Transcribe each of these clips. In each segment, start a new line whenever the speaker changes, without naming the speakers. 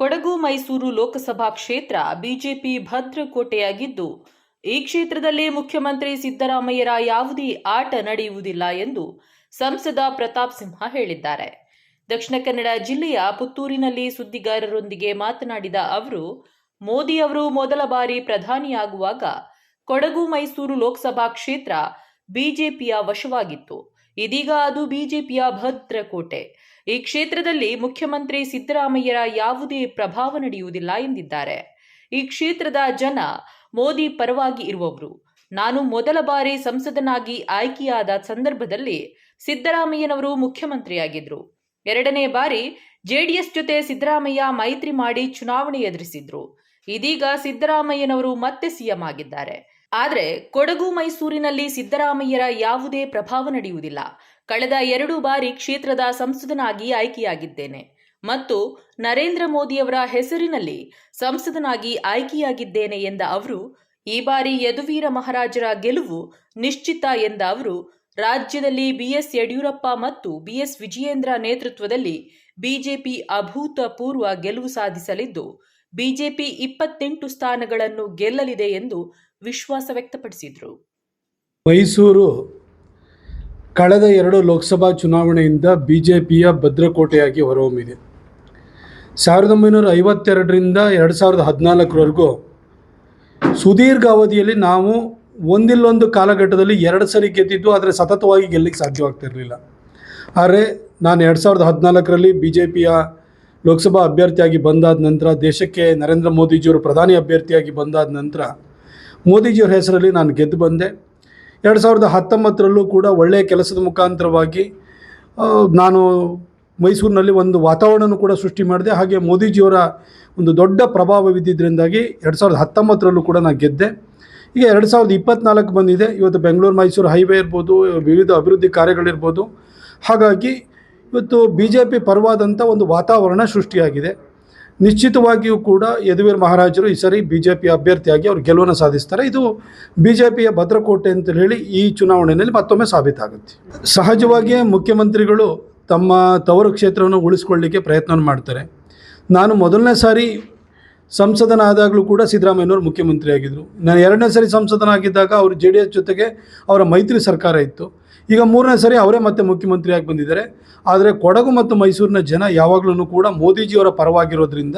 ಕೊಡಗು ಮೈಸೂರು ಲೋಕಸಭಾ ಕ್ಷೇತ್ರ ಬಿಜೆಪಿ ಭದ್ರಕೋಟೆಯಾಗಿದ್ದು, ಈ ಕ್ಷೇತ್ರದಲ್ಲಿ ಮುಖ್ಯಮಂತ್ರಿ ಸಿದ್ದರಾಮಯ್ಯರ ಯಾವುದೇ ಆಟ ನಡೆಯುವುದಿಲ್ಲ ಎಂದು ಸಂಸದ ಪ್ರತಾಪ್ ಸಿಂಹ ಹೇಳಿದ್ದಾರೆ. ದಕ್ಷಿಣ ಕನ್ನಡ ಜಿಲ್ಲೆಯ ಪುತ್ತೂರಿನಲ್ಲಿ ಸುದ್ದಿಗಾರರೊಂದಿಗೆ ಮಾತನಾಡಿದ ಅವರು, ಮೋದಿ ಅವರು ಮೊದಲ ಬಾರಿ ಪ್ರಧಾನಿಯಾಗುವಾಗ ಕೊಡಗು ಮೈಸೂರು ಲೋಕಸಭಾ ಕ್ಷೇತ್ರ ಬಿಜೆಪಿಯ ವಶವಾಗಿತ್ತು. ಇದೀಗ ಅದು ಬಿಜೆಪಿಯ ಭದ್ರಕೋಟೆ. ಈ ಕ್ಷೇತ್ರದಲ್ಲಿ ಮುಖ್ಯಮಂತ್ರಿ ಸಿದ್ದರಾಮಯ್ಯರ ಯಾವುದೇ ಪ್ರಭಾವ ನಡೆಯುವುದಿಲ್ಲ ಎಂದಿದ್ದಾರೆ. ಈ ಕ್ಷೇತ್ರದ ಜನ ಮೋದಿ ಪರವಾಗಿ ಇರುವವರು. ನಾನು ಮೊದಲ ಬಾರಿ ಸಂಸದನಾಗಿ ಆಯ್ಕೆಯಾದ ಸಂದರ್ಭದಲ್ಲಿ ಸಿದ್ದರಾಮಯ್ಯನವರು ಮುಖ್ಯಮಂತ್ರಿಯಾಗಿದ್ರು ಎರಡನೇ ಬಾರಿ ಜೆಡಿಎಸ್ ಜೊತೆ ಸಿದ್ದರಾಮಯ್ಯ ಮೈತ್ರಿ ಮಾಡಿ ಚುನಾವಣೆ ಎದುರಿಸಿದ್ರು. ಇದೀಗ ಸಿದ್ದರಾಮಯ್ಯನವರು ಮತ್ತೆ ಸಿಎಂ ಆಗಿದ್ದಾರೆ. ಆದರೆ ಕೊಡಗು ಮೈಸೂರಿನಲ್ಲಿ ಸಿದ್ದರಾಮಯ್ಯರ ಯಾವುದೇ ಪ್ರಭಾವ ನಡೆಯುವುದಿಲ್ಲ. ಕಳೆದ ಎರಡು ಬಾರಿ ಕ್ಷೇತ್ರದ ಸಂಸದನಾಗಿ ಆಯ್ಕೆಯಾಗಿದ್ದೇನೆ. ಮತ್ತು ನರೇಂದ್ರ ಮೋದಿಯವರ ಹೆಸರಿನಲ್ಲಿ ಸಂಸದನಾಗಿ ಆಯ್ಕೆಯಾಗಿದ್ದೇನೆ ಎಂದ ಅವರು, ಈ ಬಾರಿ ಯದುವೀರ ಮಹಾರಾಜರ ಗೆಲುವು ನಿಶ್ಚಿತ ಎಂದ ಅವರು, ರಾಜ್ಯದಲ್ಲಿ ಬಿಎಸ್ ಯಡಿಯೂರಪ್ಪ ಮತ್ತು ಬಿಎಸ್ ವಿಜಯೇಂದ್ರ ನೇತೃತ್ವದಲ್ಲಿ ಬಿಜೆಪಿ ಅಭೂತಪೂರ್ವ ಗೆಲುವು ಸಾಧಿಸಲಿದ್ದು ಬಿಜೆಪಿ ಇಪ್ಪತ್ತೆಂಟು ಸ್ಥಾನಗಳನ್ನು ಗೆಲ್ಲಲಿದೆ ಎಂದು ವಿಶ್ವಾಸ ವ್ಯಕ್ತಪಡಿಸಿದರು.
ಮೈಸೂರು ಕಳೆದ ಎರಡು ಲೋಕಸಭಾ ಚುನಾವಣೆಯಿಂದ ಬಿಜೆಪಿಯ ಭದ್ರಕೋಟೆಯಾಗಿ ಹೊರಹೊಮ್ಮಿದೆ. ಸಾವಿರದ ಒಂಬೈನೂರ ಐವತ್ತೆರಡರಿಂದ ಎರಡು ಸಾವಿರದ ಹದಿನಾಲ್ಕರವರೆಗೂ ಸುದೀರ್ಘ ಅವಧಿಯಲ್ಲಿ ನಾವು ಒಂದಿಲ್ಲೊಂದು ಕಾಲಘಟ್ಟದಲ್ಲಿ ಎರಡು ಸರಿ ಗೆದ್ದಿದ್ದು, ಆದರೆ ಸತತವಾಗಿ ಗೆಲ್ಲಕ್ಕೆ ಸಾಧ್ಯವಾಗ್ತಿರಲಿಲ್ಲ. ಆದರೆ ನಾನು ಎರಡು ಸಾವಿರದ ಹದಿನಾಲ್ಕರಲ್ಲಿ ಬಿ ಜೆ ಪಿಯ ಲೋಕಸಭಾ ಅಭ್ಯರ್ಥಿಯಾಗಿ ಬಂದಾದ ನಂತರ ದೇಶಕ್ಕೆ ನರೇಂದ್ರ ಮೋದಿಜಿಯವರು ಪ್ರಧಾನಿ ಅಭ್ಯರ್ಥಿಯಾಗಿ ಬಂದಾದ ನಂತರ ಮೋದಿಜಿಯವ್ರ ಹೆಸರಲ್ಲಿ ನಾನು ಗೆದ್ದು ಬಂದೆ. ಎರಡು ಸಾವಿರದ ಹತ್ತೊಂಬತ್ತರಲ್ಲೂ ಕೂಡ ಒಳ್ಳೆಯ ಕೆಲಸದ ಮುಖಾಂತರವಾಗಿ ನಾನು ಮೈಸೂರಿನಲ್ಲಿ ಒಂದು ವಾತಾವರಣವನ್ನು ಕೂಡ ಸೃಷ್ಟಿ ಮಾಡಿದೆ. ಹಾಗೆ ಮೋದಿಜಿಯವರ ಒಂದು ದೊಡ್ಡ ಪ್ರಭಾವ ಬಿದ್ದಿದ್ದರಿಂದಾಗಿ ಎರಡು ಸಾವಿರದ ಹತ್ತೊಂಬತ್ತರಲ್ಲೂ ಕೂಡ ನಾನು ಗೆದ್ದೆ. ಈಗ ಎರಡು ಸಾವಿರದ ಇಪ್ಪತ್ತ್ನಾಲ್ಕು ಬಂದಿದೆ. ಇವತ್ತು ಬೆಂಗಳೂರು ಮೈಸೂರು ಹೈವೇ ಇರ್ಬೋದು, ವಿವಿಧ ಅಭಿವೃದ್ಧಿ ಕಾರ್ಯಗಳಿರ್ಬೋದು. ಹಾಗಾಗಿ ಇವತ್ತು ಬಿ ಜೆ ಪಿ ಪರವಾದಂಥ ಒಂದು ವಾತಾವರಣ ಸೃಷ್ಟಿಯಾಗಿದೆ. ನಿಶ್ಚಿತವಾಗಿಯೂ ಕೂಡ ಯದುವೀರ್ ಮಹಾರಾಜರು ಈ ಸರಿ ಬಿ ಜೆ ಪಿ ಅಭ್ಯರ್ಥಿಯಾಗಿ ಅವರು ಗೆಲುವನ್ನು ಸಾಧಿಸ್ತಾರೆ. ಇದು ಬಿ ಜೆ ಪಿಯ ಭದ್ರಕೋಟೆ ಅಂತ ಹೇಳಿ ಈ ಚುನಾವಣೆಯಲ್ಲಿ ಮತ್ತೊಮ್ಮೆ ಸಾಬೀತಾಗುತ್ತೆ. ಸಹಜವಾಗಿಯೇ ಮುಖ್ಯಮಂತ್ರಿಗಳು ತಮ್ಮ ತವರು ಕ್ಷೇತ್ರವನ್ನು ಉಳಿಸ್ಕೊಳ್ಳಿಕ್ಕೆ ಪ್ರಯತ್ನವನ್ನು ಮಾಡ್ತಾರೆ. ನಾನು ಮೊದಲನೇ ಸಾರಿ ಸಂಸದನಾದಾಗಲೂ ಕೂಡ ಸಿದ್ದರಾಮಯ್ಯನವರು ಮುಖ್ಯಮಂತ್ರಿಯಾಗಿದ್ದರು ನಾನು ಎರಡನೇ ಸರಿ ಸಂಸದನಾಗಿದ್ದಾಗ ಅವರು ಜೆ ಡಿ ಎಸ್ ಜೊತೆಗೆ ಅವರ ಮೈತ್ರಿ ಸರ್ಕಾರ ಇತ್ತು. ಈಗ ಮೂರನೇ ಸರಿ ಅವರೇ ಮತ್ತೆ ಮುಖ್ಯಮಂತ್ರಿಯಾಗಿ ಬಂದಿದ್ದಾರೆ. ಆದರೆ ಕೊಡಗು ಮತ್ತು ಮೈಸೂರಿನ ಜನ ಯಾವಾಗಲೂ ಕೂಡ ಮೋದಿಜಿಯವರ ಪರವಾಗಿರೋದ್ರಿಂದ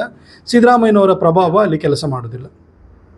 ಸಿದ್ದರಾಮಯ್ಯನವರ ಪ್ರಭಾವ ಅಲ್ಲಿ ಕೆಲಸ ಮಾಡೋದಿಲ್ಲ.